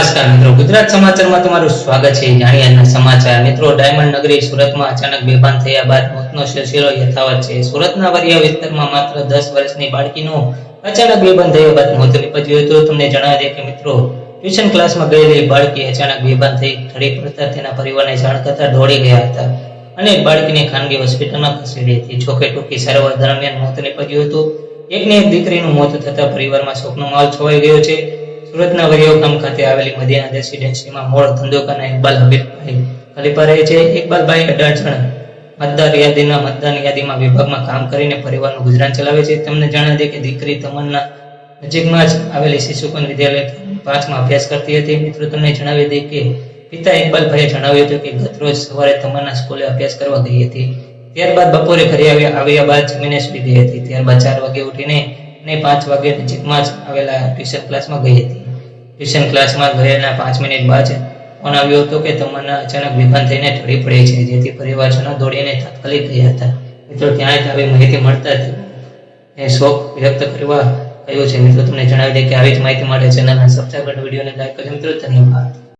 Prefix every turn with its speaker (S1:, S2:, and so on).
S1: નમસ્કાર મિત્રો. ગુજરાત સમાચારમાં તમારું સ્વાગત છે. જાણીએ સમાચાર. મિત્રો, ડાયમંડ નગરી સુરતમાં અચાનક બેભાન થયા બાદ મોતનો સિલસિલો યથાવત છે. સુરતના વરિયા વિસ્તારમાં માત્ર દસ વર્ષની બાળકીનું અચાનક બેભાન થયા બાદ મોત નીપજ્યું હતું. તમને જણાવી દે કે મિત્રો, ટ્યુશન ક્લાસમાં ગયેલી બાળકી અચાનક બેભાન થઈ ઠરી પડતા તેના પરિવારને જાણ કરતા દોડી ગયા હતા અને બાળકીને ખાનગી હોસ્પિટલમાં ખસેડી હતી. જોકે ટૂંકી સારવાર દરમિયાન મોત નીપજ્યું હતું. એકની એક દીકરીનું મોત થતા પરિવારમાં શોકનો માહોલ છવાઈ ગયો છે. સુરતના વરિયો ગામ ખાતે આવેલી મદિના રેસિડેન્સીમાં મૂળ ધંધોકાના ઇકબાલ હબીબભાઈ ખલીફા રહે છે ઇકબાલભાઈ અઢાર જણા મતદાર યાદીના મતદાન યાદીમાં વિભાગમાં કામ કરીને પરિવારનું ગુજરાન ચલાવે છે. તમને જણાવી દે કે દીકરી તમન્ના નજીકમાં જ આવેલી શિશુકન વિદ્યાલય પાંચમાં અભ્યાસ કરતી હતી. મિત્રો, તમને જણાવી દે કે પિતા ઇકબાલભાઈએ જણાવ્યું હતું કે ગત રોજ સવારે તમન્ના સ્કૂલે અભ્યાસ કરવા ગઈ હતી. ત્યારબાદ બપોરે ઘરે આવ્યા આવ્યા બાદ જમીને સુઈ ગઈ હતી. ત્યારબાદ ચાર વાગે ઉઠીને અને પાંચ વાગે નજીકમાં જ આવેલા ટ્યુશન ક્લાસમાં ગઈ હતી. ટ્યુશન ક્લાસમાં ગયેલા પાંચ મિનિટ બાદ ફોન આવ્યો હતો કે તમન્ના અચાનક વિભાન થઈને ઢળી પડે છે, જેથી પરિવારજનો દોડીને તાત્કાલિક ગયા હતા. મિત્રો, ત્યાં જ આવી માહિતી મળતા હતી એ શોક વ્યક્ત કરવા કહ્યું છે. મિત્રો, તમને જણાવી દે કે આવી જ માહિતી માટે ચેનલના સબસ્ક્રાઈબ વિડીયોને લાઈક કરજો. મિત્રો, ધન્યવાદ.